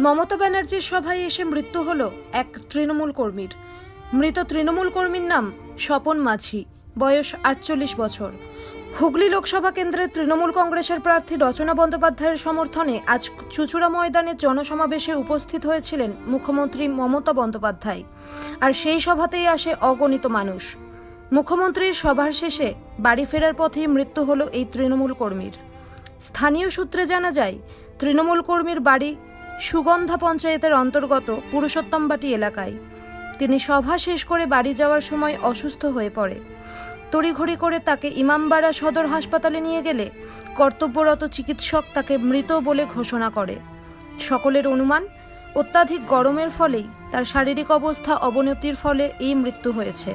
মমতা ব্যানার্জির সভায় এসে মৃত্যু হল এক তৃণমূল কর্মীর। মৃত তৃণমূল কর্মীর নাম স্বপন মাঝি, বয়স আটচল্লিশ বছর। হুগলি লোকসভা কেন্দ্রের তৃণমূল কংগ্রেসের প্রার্থী রচনা বন্দ্যোপাধ্যায়ের সমর্থনে আজ চুচুড়া ময়দানে জনসমাবেশে উপস্থিত হয়েছিলেন মুখ্যমন্ত্রী মমতা বন্দ্যোপাধ্যায়। আর সেই সভাতেই আসে অগণিত মানুষ। মুখ্যমন্ত্রীর সভার শেষে বাড়ি ফেরার পথেই মৃত্যু হল এই তৃণমূল কর্মীর। স্থানীয় সূত্রে জানা যায়, তৃণমূল কর্মীর বাড়ি সুগন্ধা পঞ্চায়েতের অন্তর্গত পুরুষোত্তমবাটি এলাকায়। তিনি সভা শেষ করে বাড়ি যাওয়ার সময় অসুস্থ হয়ে পড়ে। তড়িঘড়ি করে তাকে ইমামবাড়া সদর হাসপাতালে নিয়ে গেলে কর্তব্যরত চিকিৎসক তাকে মৃত বলে ঘোষণা করে। সকলের অনুমান, অত্যাধিক গরমের ফলেই তার শারীরিক অবস্থা অবনতির ফলে এই মৃত্যু হয়েছে।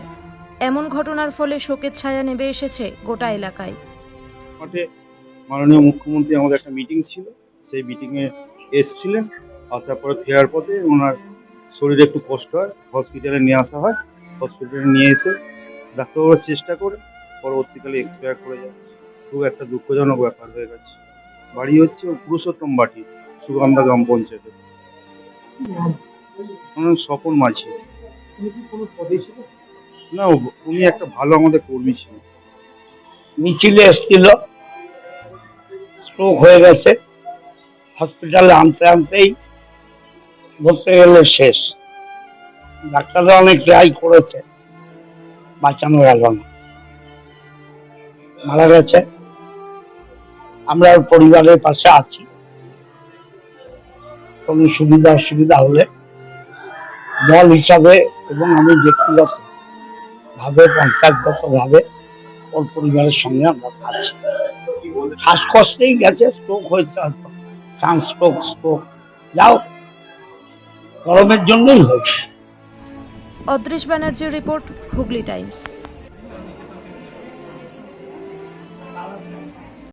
এমন ঘটনার ফলে শোকের ছায়া নেমে এসেছে গোটা এলাকায়। মাননীয় মুখ্যমন্ত্রী আমাদের একটা মিটিং ছিল। সেই মিটিংয়ে এসছিলেন। আসার পরে ফেরার পথে ওনার শরীরে একটু কষ্ট হয় হসপিটালে নিয়ে আসা হয়। হসপিটালে নিয়ে এসে ডাক্তারবাবুরা চেষ্টা করে, পরবর্তীকালে এক্সপায়ার করে যায়। খুব একটা দুঃখজনক ব্যাপার হয়ে গেছে। বাড়ি হচ্ছে পুরুষোত্তম বাটি, সুগন্ধা গ্রাম পঞ্চায়েতে। স্বপন মাঝি। না, উনি একটা ভালো আমাদের কর্মী ছিলেন। মিছিলে এসেছিল। স্ট্রোক হয়ে গেছে। হসপিটালে আনতে আনতেই ধরতে গেলে শেষ। ডাক্তাররা অনেক ট্রাই করেছে, বাঁচানো গেল না। মারা গেছে। আমরা পরিবারের পাশে আছি। কোনো সুবিধা অসুবিধা হলে দল হিসাবে এবং আমি ব্যক্তিগত ভাবে পঞ্চায়েতগত ভাবে ওর পরিবারের সঙ্গে আমরা আছি। শ্বাসকষ্টেই গেছে স্ট্রোক হয়েছে হয়তো। সানস্ট্রোক স্ট্রোক যাও গরমের জন্যই হয়েছে। অদৃশ ব্যানার্জির রিপোর্ট হুগলি টাইমস।